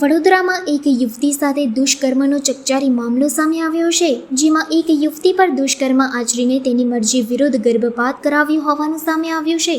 વડોદરામાં એક યુવતી સાથે દુષ્કર્મનો ચકચારી મામલો સામે આવ્યો છે, જેમાં એક યુવતી પર દુષ્કર્મ આચરીને તેની મરજી વિરુદ્ધ ગર્ભપાત કરાવ્યો હોવાનું સામે આવ્યું છે.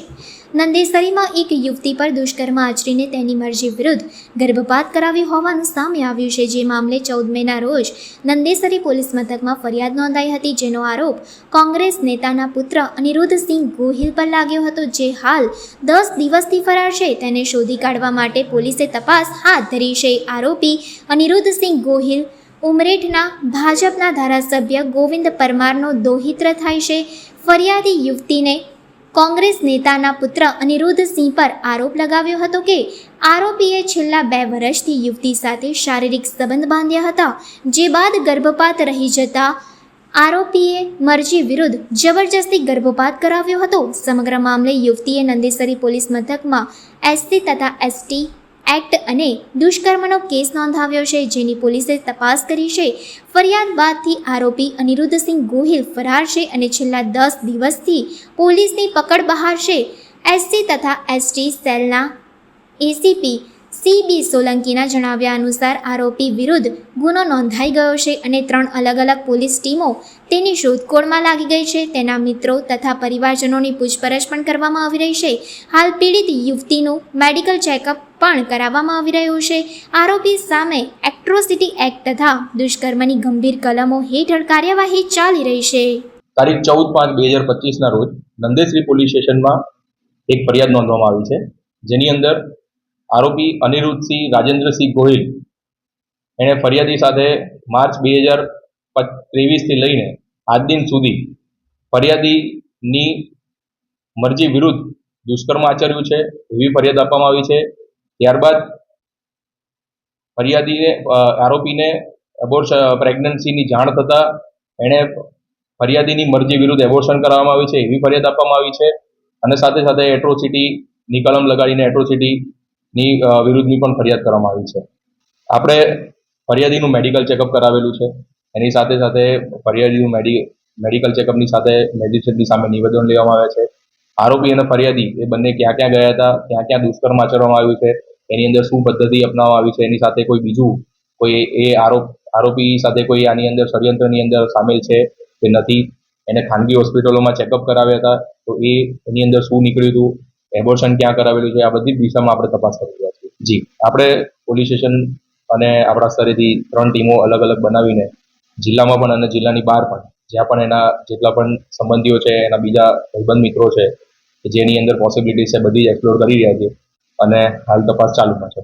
નંદેસરીમાં એક યુવતી પર દુષ્કર્મ આચરીને તેની મરજી વિરુદ્ધ ગર્ભપાત કરાવ્યો હોવાનું સામે આવ્યું છે, જે મામલે ચૌદ મેના રોજ નંદેસરી પોલીસ મથકમાં ફરિયાદ નોંધાઈ હતી, જેનો આરોપ કોંગ્રેસ નેતાના પુત્ર અનિરુદ્ધસિંહ ગોહિલ પર લાગ્યો હતો, જે હાલ દસ દિવસથી ફરાર છે. તેને શોધી કાઢવા માટે પોલીસે તપાસ હાથ ધરી છે. આરોપી અનિરુદ્ધસિંહ ગોહિલ ઉમરેઠના ભાજપના ધારાસભ્ય ગોવિંદ પરમારનો દોહિત્ર થાય છે. ફરિયાદી યુવતીને કોંગ્રેસ નેતાના પુત્ર અનિરુદ્ધસિંહ પર આરોપ લગાવ્યો હતો કે આરોપીએ છેલ્લા બે વર્ષથી યુવતી સાથે શારીરિક સંબંધ બાંધ્યા હતા, જે બાદ ગર્ભપાત રહી જતા આરોપીએ મરજી વિરુદ્ધ જબરજસ્તી ગર્ભપાત કરાવ્યો હતો. સમગ્ર મામલે યુવતીએ નંદેસરી પોલીસ મથકમાં એસસી તથા એસટી એક્ટ અને દુષ્કર્મનો કેસ નોંધાવ્યો છે, જેની પોલીસે તપાસ કરી છે. ફરિયાદ બાદથી આરોપી અનિરુદ્ધસિંહ ગોહિલ ફરાર છે અને છેલ્લા દસ દિવસથી પોલીસની પકડ બહાર છે. એસસી તથા એસટી સેલના એસીપી સી બી સોલંકીના જણાવ્યા અનુસાર આરોપી વિરુદ્ધ ગુનો નોંધાઈ ગયો છે અને ત્રણ અલગ અલગ પોલીસ ટીમો તેની શોધખોળમાં લાગી ગઈ છે. તેના મિત્રો તથા પરિવારજનોની પૂછપરછ પણ કરવામાં આવી રહી છે. હાલ પીડિત યુવતીનું મેડિકલ ચેકઅપ પણ કરાવવામાં આવી રહ્યું છે. આરોપી સામે એક્ટ્રોસિટી એક્ટ તથા દુષ્કર્મની ગંભીર કલમો હેઠળ કાર્યવાહી ચાલી રહી છે. તારીખ ચૌદ પાંચ બે હજાર પચીસના રોજ નંદેશ્રી પોલીસ સ્ટેશનમાં એક ફરિયાદ નોંધવામાં આવી છે. જેની અંદર આરોપી અનિરુદ્ધસિંહ રાજેન્દ્રસિંહ ગોહિલ એણે ફરિયાદી સાથે માર્ચ બે હજાર ત્રેવીસથી લઈને આજ દિન સુધી ફરિયાદીની મરજી વિરુદ્ધ દુષ્કર્મ આચર્યું છે, એવી ફરિયાદ આપવામાં આવી છે. ત્યારબાદ ફરિયાદીને આરોપીને એબોર્શ પ્રેગ્નન્સીની જાણ થતાં એણે ફરિયાદીની મરજી વિરુદ્ધ એબોર્શન કરવામાં આવી છે, એવી ફરિયાદ આપવામાં આવી છે. અને સાથે સાથે એટ્રોસિટીની કલમ લગાડીને એટ્રોસિટીની અ, વિરુદ્ધની પણ ફરિયાદ કરવામાં આવી છે. આપણે ફરિયાદીનું મેડિકલ ચેકઅપ કરાવેલું છે. એની સાથે સાથે ફરિયાદીનું મેડિ મેડિકલ ચેકઅપની સાથે મેજિસ્ટ્રેટની સામે નિવેદન લેવામાં આવ્યા છે. આરોપી અને ફરિયાદી એ બંને ક્યાં ક્યાં ગયા હતા ક્યાં ક્યાં દુષ્કર્મ આચરવામાં આવ્યું છે એની અંદર શું પદ્ધતિ અપનાવવામાં આવી છે એની સાથે કોઈ બીજું કોઈ એ આરોપ આરોપી સાથે કોઈ આની અંદર ષડયંત્રની અંદર સામેલ છે કે નથી. એને ખાનગી હોસ્પિટલોમાં ચેકઅપ કરાવ્યા હતા. તો એ એની અંદર શું નીકળ્યું હતું? એબોર્શન ક્યાં કરાવેલું છે આ બધી દિશામાં આપણે તપાસ કરી રહ્યા છીએ. જી. આપણે પોલીસ સ્ટેશન અને આપણા સ્તરેથી ત્રણ ટીમો અલગ અલગ બનાવીને જિલ્લામાં પણ અને જિલ્લાની બહાર પણ જ્યાં પણ એના જેટલા પણ સંબંધીઓ છે એના બીજા ભાઈબંધ મિત્રો છે જેની અંદર પોસિબિલિટી છે બધી એક્સપ્લોર કરી રહ્યા છીએ અને હાલ તપાસ ચાલુમાં છે.